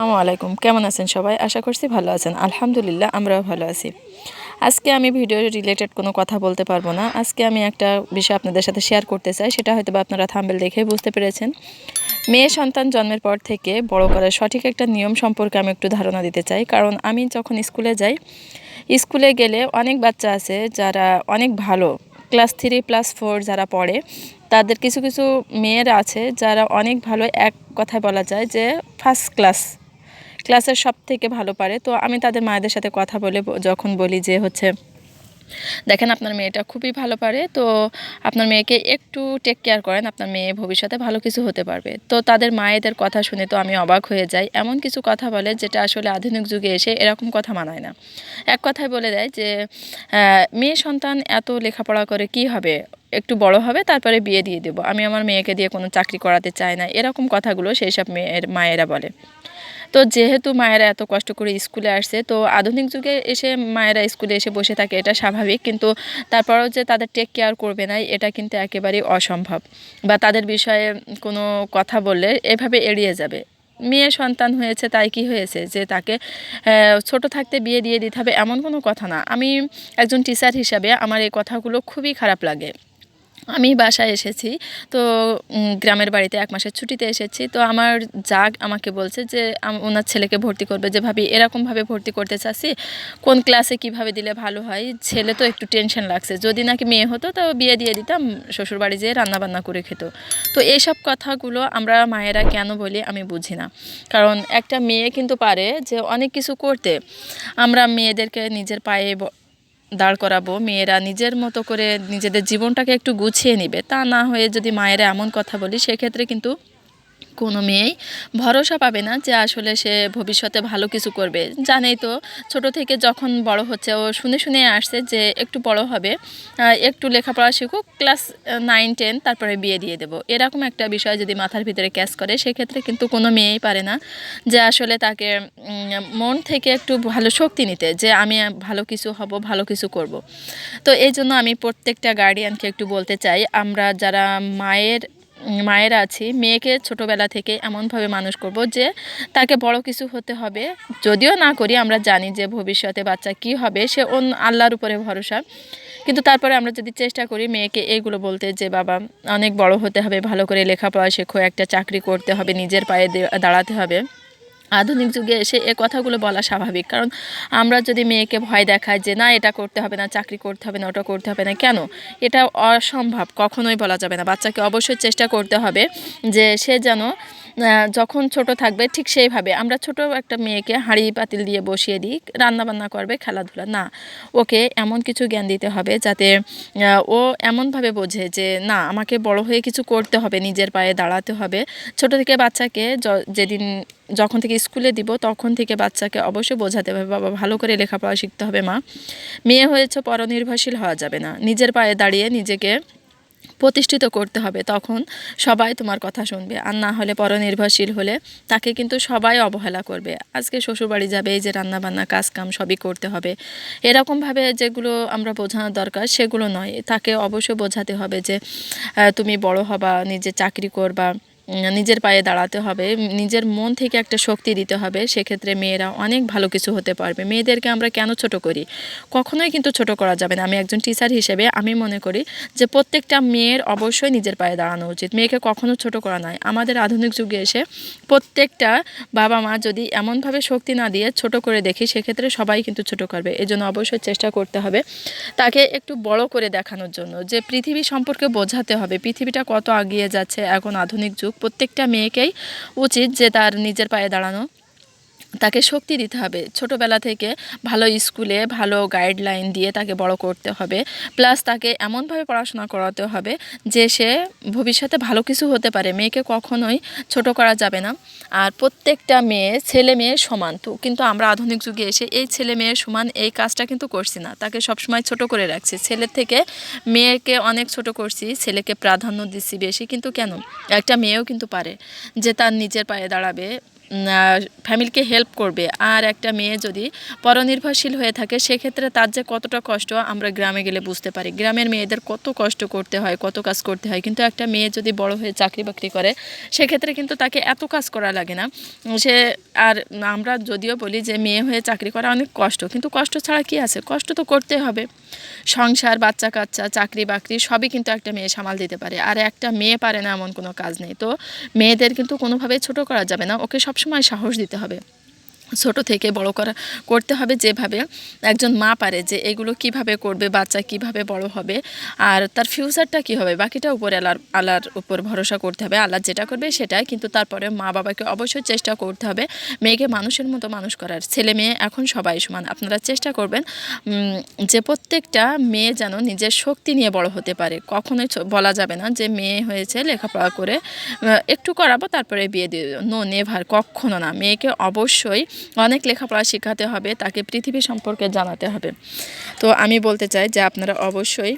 আসসালামু আলাইকুম। কেমন আছেন সবাই? আশা করছি ভালো আছেন। আলহামদুলিল্লাহ, আমরাও ভালো আছি। আজকে আমি ভিডিও রিলেটেড কোনো কথা বলতে পারব না। আজকে আমি একটা বিষয় আপনাদের সাথে শেয়ার করতে চাই। সেটা হয়তো বা আপনারা থাম্বেল দেখে বুঝতে পেরেছেন। মেয়ে সন্তান জন্মের পর থেকে বড় করার সঠিক একটা নিয়ম সম্পর্কে আমি একটু ধারণা দিতে চাই। কারণ আমি যখন স্কুলে যাই, স্কুলে গেলে অনেক বাচ্চা আছে যারা অনেক ভালো। ক্লাস থ্রি প্লাস ফোর যারা পড়ে, তাদের কিছু কিছু মেয়েরা আছে যারা অনেক ভালো এক কথায় বলা যায় যে ফার্স্ট ক্লাস ক্লাসের সব থেকে ভালো পারে। তো আমি তাদের মায়েদের সাথে কথা বলে যখন বলি যে হচ্ছে, দেখেন আপনার মেয়েটা খুবই ভালো পারে, তো আপনার মেয়েকে একটু টেক কেয়ার করেন, আপনার মেয়ে ভবিষ্যতে ভালো কিছু হতে পারবে। তো তাদের মায়েদের কথা শুনে তো আমি অবাক হয়ে যাই। এমন কিছু কথা বলে যেটা আসলে আধুনিক যুগে এসে এরকম কথা মানায় না। এক কথায় বলে দেয় যে মেয়ে সন্তান এত লেখাপড়া করে কি হবে? একটু বড় হবে, তারপরে বিয়ে দিয়ে দেবো। আমি আমার মেয়েকে দিয়ে কোনো চাকরি করাতে চাই না। এরকম কথাগুলো সেই সব মেয়ের, মায়েরা বলে। তো যেহেতু মায়েরা এত কষ্ট করে স্কুলে আসছে, তো আধুনিক যুগে এসে মায়েরা স্কুলে এসে বসে থাকে, এটা স্বাভাবিক। কিন্তু তারপরেও যে তাদের টেক কেয়ার করবে না, এটা কিন্তু একেবারেই অসম্ভব। বা তাদের বিষয়ে কোনো কথা বললে এভাবে এড়িয়ে যাবে। মেয়ে সন্তান হয়েছে, তাই কি হয়েছে? যে তাকে ছোট থাকতে বিয়ে দিয়ে দিতে হবে, এমন কোনো কথা না। আমি একজন টিচার হিসাবে আমার এই কথাগুলো খুবই খারাপ লাগে। আমি বাসায় এসেছি। তো গ্রামের বাড়িতে এক মাসের ছুটিতে এসেছি। তো আমার জাগ আমাকে বলছে যে ওনার ছেলেকে ভর্তি করবে যে, ভাবি, এরকমভাবে ভর্তি করতে চাচ্ছি, কোন ক্লাসে কীভাবে দিলে ভালো হয়? ছেলে তো একটু টেনশন লাগছে। যদি নাকি মেয়ে হতো, তো বিয়ে দিয়ে দিতাম, শ্বশুরবাড়ি যেয়ে রান্নাবান্না করে খেত। তো এইসব কথাগুলো আমরা মায়েরা কেন বলি আমি বুঝি না। কারণ একটা মেয়ে কিন্তু পারে যে, অনেক কিছু করতে। আমরা মেয়েদেরকে নিজের পায়ে দাঁড় করাবো, মেয়েরা নিজের মতো করে নিজেদের জীবনটাকে একটু গুছিয়ে নিবে। তা না হয়ে যদি মায়েরা এমন কথা বলি, সেক্ষেত্রে কিন্তু কোনো মেয়েই ভরসা পাবে না যে আসলে সে ভবিষ্যতে ভালো কিছু করবে। জানেই তো, ছোট থেকে যখন বড় হচ্ছে, ও শুনে শুনে আসছে যে একটু বড় হবে একটু লেখাপড়া শিখুক, ক্লাস নাইন টেন তারপরে বিয়ে দিয়ে দেবো। এরকম একটা বিষয় যদি মাথার ভিতরে ক্যাচ করে, সেক্ষেত্রে কিন্তু কোনো মেয়েই পারে না যে আসলে তাকে মন থেকে একটু ভালো শক্তি নিতে যে আমি ভালো কিছু হব, ভালো কিছু করব। তো এই জন্য আমি প্রত্যেকটা গার্ডিয়ানকে একটু বলতে চাই, আমরা যারা মায়ের মায়েরা আছি, মেয়েকে ছোটোবেলা থেকে এমনভাবে মানুষ করব যে তাকে বড় কিছু হতে হবে। যদিও না করি, আমরা জানি যে ভবিষ্যতে বাচ্চা কি হবে, সে অন্য আল্লাহর উপরে ভরসা। কিন্তু তারপরে আমরা যদি চেষ্টা করি মেয়েকে এইগুলো বলতে যে, বাবা, অনেক বড় হতে হবে, ভালো করে লেখাপড়া শেখো, একটা চাকরি করতে হবে, নিজের পায়ে দাঁড়াতে হবে। আধুনিক যুগে এসে এ কথাগুলো বলা স্বাভাবিক। কারণ আমরা যদি মেয়েকে ভয় দেখাই যে, না, এটা করতে হবে না, চাকরি করতে হবে না, ওটা করতে হবে না। কেন? এটা অসম্ভব, কখনোই বলা যাবে না। বাচ্চাকে অবশ্যই চেষ্টা করতে হবে যে, সে যেন যখন ছোট থাকবে ঠিক সেইভাবে। আমরা ছোট একটা মেয়েকে হাঁড়ি পাতিল দিয়ে বসিয়ে দিই, রান্নাবান্না করবে, খেলাধুলা। না, ওকে এমন কিছু জ্ঞান দিতে হবে যাতে ও এমনভাবে বোঝে যে, না, আমাকে বড় হয়ে কিছু করতে হবে, নিজের পায়ে দাঁড়াতে হবে। ছোট থেকে বাচ্চাকে যেদিন, যখন থেকে স্কুলে দিব, তখন থেকে বাচ্চাকে অবশ্যই বোঝাতে হবে, বাবা, ভালো করে লেখাপড়া শিখতে হবে, মা। মেয়ে হয়েছে, পরনির্ভরশীল হওয়া যাবে না। নিজের পায়ে দাঁড়িয়ে নিজেকে প্রতিষ্ঠিত করতে হবে, তখন সবাই তোমার কথা শুনবে। আর না হলে পরনির্ভরশীল হলে তাকে কিন্তু সবাই অবহেলা করবে। আজকে শ্বশুরবাড়ি যাবে, এই যে রান্নাবান্না, কাজকাম কাজ কাম সবই করতে হবে। এরকমভাবে যেগুলো আমরা বোঝানোর দরকার, সেগুলো নয়। তাকে অবশ্যই বোঝাতে হবে যে তুমি বড় হবা, নিজে চাকরি করবা নিজের পায়ে দাঁড়াতে হবে, নিজের মন থেকে একটা শক্তি দিতে হবে, সেক্ষেত্রে মেয়েরা অনেক ভালো কিছু হতে পারবে। মেয়েদেরকে আমরা কেন ছোট করি? কখনোই কিন্তু ছোট করা যাবে না। আমি একজন টিচার হিসেবে আমি মনে করি যে প্রত্যেকটা মেয়ের অবশ্যই নিজের পায়ে দাঁড়ানো উচিত। মেয়েকে কখনো ছোট করা নয়। আমাদের আধুনিক যুগে এসে প্রত্যেকটা বাবা মা যদি এমনভাবে শক্তি না দিয়ে ছোট করে দেখি, সেক্ষেত্রে সবাই কিন্তু ছোট করবে। এই জন্য অবশ্যই চেষ্টা করতে হবে তাকে একটু বড় করে দেখানোর জন্য যে পৃথিবী সম্পর্কে বোঝাতে হবে। পৃথিবীটা কত এগিয়ে যাচ্ছে এখন আধুনিক যুগ। প্রত্যেকটা মেয়েকেই উচিত যে তার নিজের পায়ে দাঁড়ানো। তাকে শক্তি দিতে হবে। ছোটোবেলা থেকে ভালো স্কুলে ভালো গাইডলাইন দিয়ে তাকে বড় করতে হবে। প্লাস তাকে এমনভাবে পড়াশোনা করাতে হবে যে সে ভবিষ্যতে ভালো কিছু হতে পারে। মেয়েকে কখনোই ছোট করা যাবে না। আর প্রত্যেকটা মেয়ে ছেলে মেয়ে সমান তো। কিন্তু আমরা আধুনিক যুগে এসে এই ছেলে মেয়ের সমান এই কাজটা কিন্তু করছি না। তাকে সবসময় ছোট করে রাখছি। ছেলের থেকে মেয়েকে অনেক ছোট করছি, ছেলেকে প্রাধান্য দিচ্ছি বেশি। কিন্তু কেন? একটা মেয়েও কিন্তু পারে যে তার নিজের পায়ে দাঁড়াবে। ফ্যামিলিকে হেল্প করবে। আর একটা মেয়ে যদি পরনির্ভরশীল হয়ে থাকে, সেক্ষেত্রে তার যে কতটা কষ্ট, আমরা গ্রামে গেলে বুঝতে পারি। গ্রামের মেয়েদের কত কষ্ট করতে হয়, কত কাজ করতে হয়। কিন্তু একটা মেয়ে যদি বড় হয়ে চাকরি বাকরি করে, সেক্ষেত্রে কিন্তু তাকে এত কাজ করা লাগে না। সে আর আমরা যদিও বলি যে, মেয়ে হয়ে চাকরি করা অনেক কষ্ট, কিন্তু কষ্ট ছাড়া কি আছে? কষ্ট তো করতে হবে। সংসার বাচ্চা কাচ্চা চাকরি বাকরি সবই কিন্তু একটা মেয়ে সামাল দিতে পারে। আর একটা মেয়ে পারে না এমন কোনো কাজ নেই। তো মেয়েদের কিন্তু কোনোভাবেই ছোট করা যাবে না। ওকে সবসময় সাহস দিতে হবে। ছোট থেকে বড় করা, করতে হবে যেভাবে একজন মা পারে যে এগুলো কীভাবে করবে, বাচ্চা কীভাবে বড় হবে, আর তার ফিউচারটা কি হবে, বাকিটা উপরে আল্লাহর আল্লাহর উপর ভরসা করতে হবে, আল্লাহ যেটা করবে সেটাই, কিন্তু তারপরে মা বাবাকে অবশ্যই চেষ্টা করতে হবে মেয়েকে মানুষের মতো মানুষ করার। ছেলে মেয়ে এখন সবাই সমান, আপনারা চেষ্টা করবেন যে প্রত্যেকটা মেয়ে যেন নিজের শক্তি নিয়ে বড় হতে পারে। কখনোই বলা যাবে না যে মেয়ে হয়েছে, লেখাপড়া করে একটু করাবো, তারপরে বিয়ে দিয়ে নো নেভার কখনো না। মেয়েকে অবশ্যই অনেক লেখাপড়া শেখাতে হবে, তাকে পৃথিবী সম্পর্কে জানাতে হবে। তো আমি বলতে চাই যে আপনারা অবশ্যই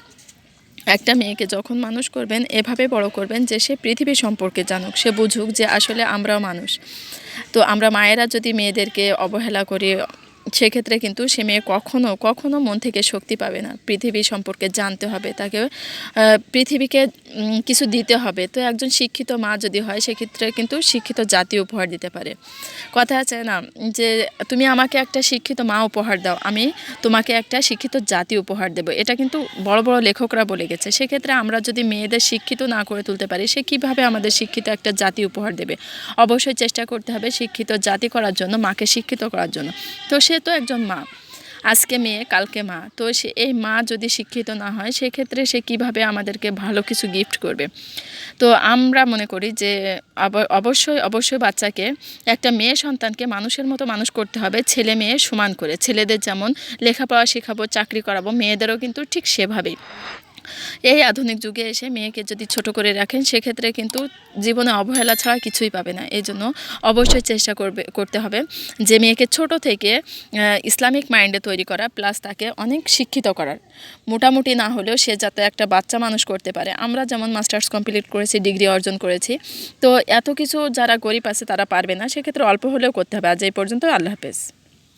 একটা মেয়েকে যখন মানুষ করবেন, এভাবে বড় করবেন যে সে পৃথিবী সম্পর্কে জানুক, সে বুঝুক যে আসলে আমরাও মানুষ। তো আমরা মায়েরা যদি মেয়েদেরকে অবহেলা করি সেক্ষেত্রে কিন্তু সে মেয়ে কখনো কখনো মন থেকে শক্তি পাবে না। পৃথিবী সম্পর্কে জানতে হবে, তাকে পৃথিবীকে কিছু দিতে হবে। তো একজন শিক্ষিত মা যদি হয়, সেক্ষেত্রে কিন্তু শিক্ষিত জাতি উপহার দিতে পারে। কথা আছে না, যে তুমি আমাকে একটা শিক্ষিত মা উপহার দাও, আমি তোমাকে একটা শিক্ষিত জাতি উপহার দেব। এটা কিন্তু বড় বড় লেখকরা বলে গেছে। সেক্ষেত্রে আমরা যদি মেয়েদের শিক্ষিত না করে তুলতে পারি, সে কীভাবে আমাদের শিক্ষিত একটা জাতি উপহার দেবে? অবশ্যই চেষ্টা করতে হবে শিক্ষিত জাতি করার জন্য, মাকে শিক্ষিত করার জন্য। তো সে তো একজন মা। আজকে মেয়ে, কালকে মা। তো সে, এই মা যদি শিক্ষিত না হয়, সেক্ষেত্রে সে কীভাবে আমাদেরকে ভালো কিছু গিফট করবে? তো আমরা মনে করি যে, অব- অবশ্যই অবশ্যই বাচ্চাকে একটা মেয়ে সন্তানকে মানুষের মতো মানুষ করতে হবে। ছেলে মেয়ে সমান করে। ছেলেদের যেমন লেখাপড়া শেখাবো, চাকরি করাবো, মেয়েদেরও কিন্তু ঠিক সেভাবেই। এই আধুনিক যুগে এসে মেয়েকে যদি ছোট করে রাখেন, সেক্ষেত্রে কিন্তু জীবনে অবহেলা ছাড়া কিছুই পাবে না। এই জন্য অবশ্যই চেষ্টা করবে, করতে হবে যে মেয়েকে ছোট থেকে ইসলামিক মাইন্ডে তৈরি করা, প্লাস তাকে অনেক শিক্ষিত করার। মোটামুটি না হলেও সে যাতে একটা বাচ্চা মানুষ করতে পারে। আমরা যেমন মাস্টার্স কমপ্লিট করেছি, ডিগ্রি অর্জন করেছি, তো এত কিছু যারা গরিব আছে তারা পারবে না। সেক্ষেত্রে অল্প হলেও করতে হবে। আজ এই পর্যন্ত আল্লাহ হাফেজ।